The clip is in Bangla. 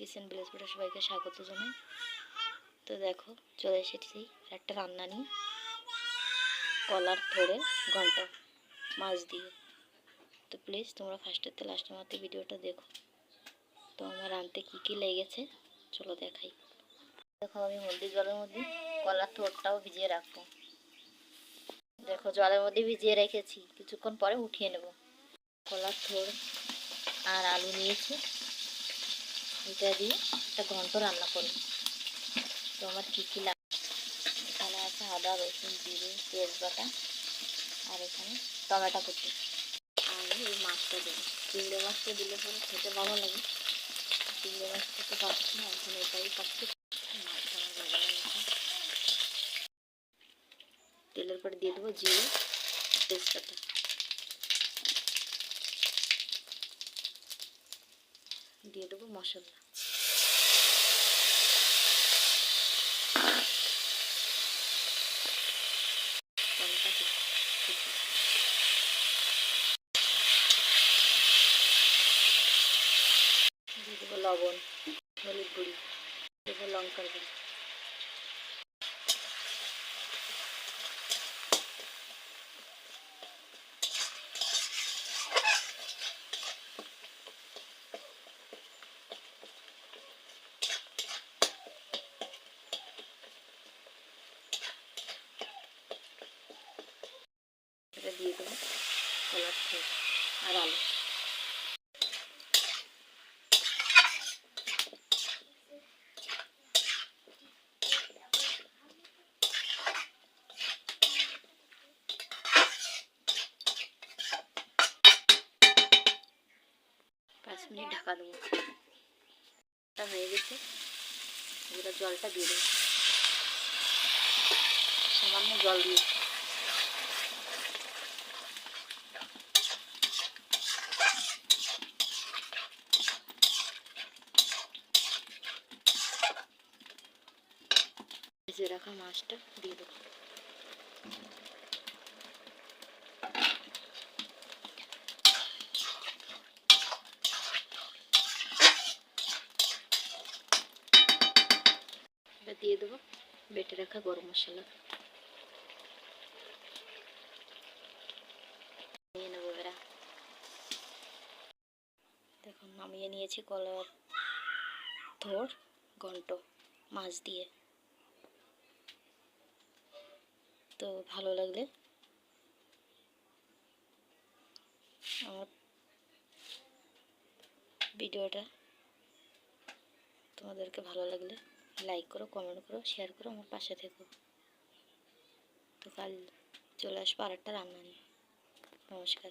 কিচেন ভিলেজ ফুটে সবাইকে স্বাগত জানাই। তো দেখো, চলে এসেছি একটা রান্না নিয়ে। কলার ধরে ঘণ্টা মাছ দিয়ে। তো প্লিজ তোমরা ফার্স্টের লাস্টের মধ্যে ভিডিওটা দেখো। তো আমার রানতে কী কী লেগেছে, চলো দেখাই। দেখো আমি হলদি জলের মধ্যে কলার থোরটাও ভিজিয়ে রাখব। দেখো, জলের মধ্যে ভিজিয়ে রেখেছি, কিছুক্ষণ পরে উঠিয়ে নেব। কলার থোর আর আলু নিয়েছি। এটা দিয়ে একটা ঘন্ট রান্না করব। তো আমার কী কী লাগে এখানে আছে আদা, রসুন, জিরে, তেজপাতা আর এখানে টমেটো কুচি। আর এই মাছটা দেবো। চিংড়ি মাছটা দিলে পরে খেতে ভালো লাগে। চিংড়ি মাছটা তো পাচ্ছি না, এখন এটাই পাচ্ছি। তেলের পরে দিয়ে দেবো জিরে তেজপাতা। দিয়ে দেবো মশলা। দিয়ে দেবো লবণ হলুদ গুঁড়ি দেবো লঙ্কার গুঁড়ি। দিয়ে দেবো। কলার থোড় আর আলু। পাঁচ মিনিট ঢাকা দেবো। এটা হয়ে গেছে। এবার জলটা দিয়ে দেবো। সামান্য জল দিয়েছি। ভেজে রাখা মাছটা দিয়ে দেবো। দিয়ে দেবো বেটে রাখা গরম মশলা। নিয়ে নেব এরা দেখুন, নামিয়ে নিয়েছি কলার ধর ঘন্ট মাছ দিয়ে। তো ভালো লাগলে। আমার ভিডিওটা তোমাদেরকে ভালো লাগলে লাইক করো কমেন্ট করো শেয়ার করো, আমার পাশে থেকো। তো কাল চলে আসব আর একটা রান্না নিয়ে। নমস্কার।